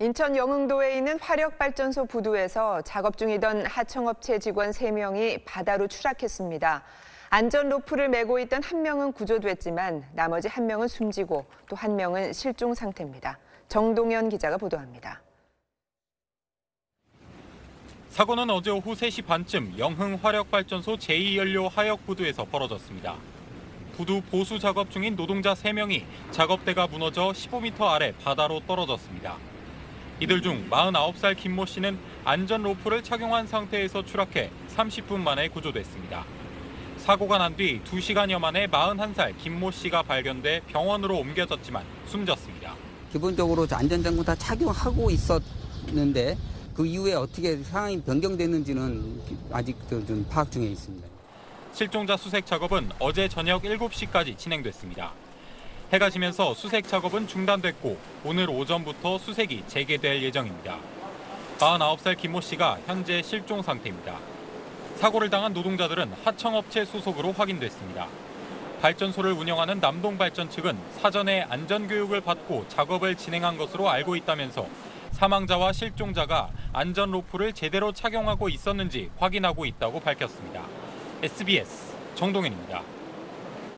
인천 영흥도에 있는 화력발전소 부두에서 작업 중이던 하청업체 직원 3명이 바다로 추락했습니다. 안전 로프를 메고 있던 한 명은 구조됐지만 나머지 한 명은 숨지고 또 한 명은 실종 상태입니다. 정동현 기자가 보도합니다. 사고는 어제 오후 3시 반쯤 영흥 화력발전소 제2연료 하역 부두에서 벌어졌습니다. 부두 보수 작업 중인 노동자 3명이 작업대가 무너져 15m 아래 바다로 떨어졌습니다. 이들 중 49살 김모 씨는 안전 로프를 착용한 상태에서 추락해 30분 만에 구조됐습니다. 사고가 난 뒤 2시간여 만에 41살 김모 씨가 발견돼 병원으로 옮겨졌지만 숨졌습니다. 기본적으로 안전장구 다 착용하고 있었는데 그 이후에 어떻게 상황이 변경됐는지는 아직 좀 파악 중에 있습니다. 실종자 수색 작업은 어제 저녁 7시까지 진행됐습니다. 해가 지면서 수색 작업은 중단됐고 오늘 오전부터 수색이 재개될 예정입니다. 49살 김모 씨가 현재 실종 상태입니다. 사고를 당한 노동자들은 하청업체 소속으로 확인됐습니다. 발전소를 운영하는 남동발전 측은 사전에 안전교육을 받고 작업을 진행한 것으로 알고 있다면서 사망자와 실종자가 안전 로프를 제대로 착용하고 있었는지 확인하고 있다고 밝혔습니다. SBS 정동현입니다.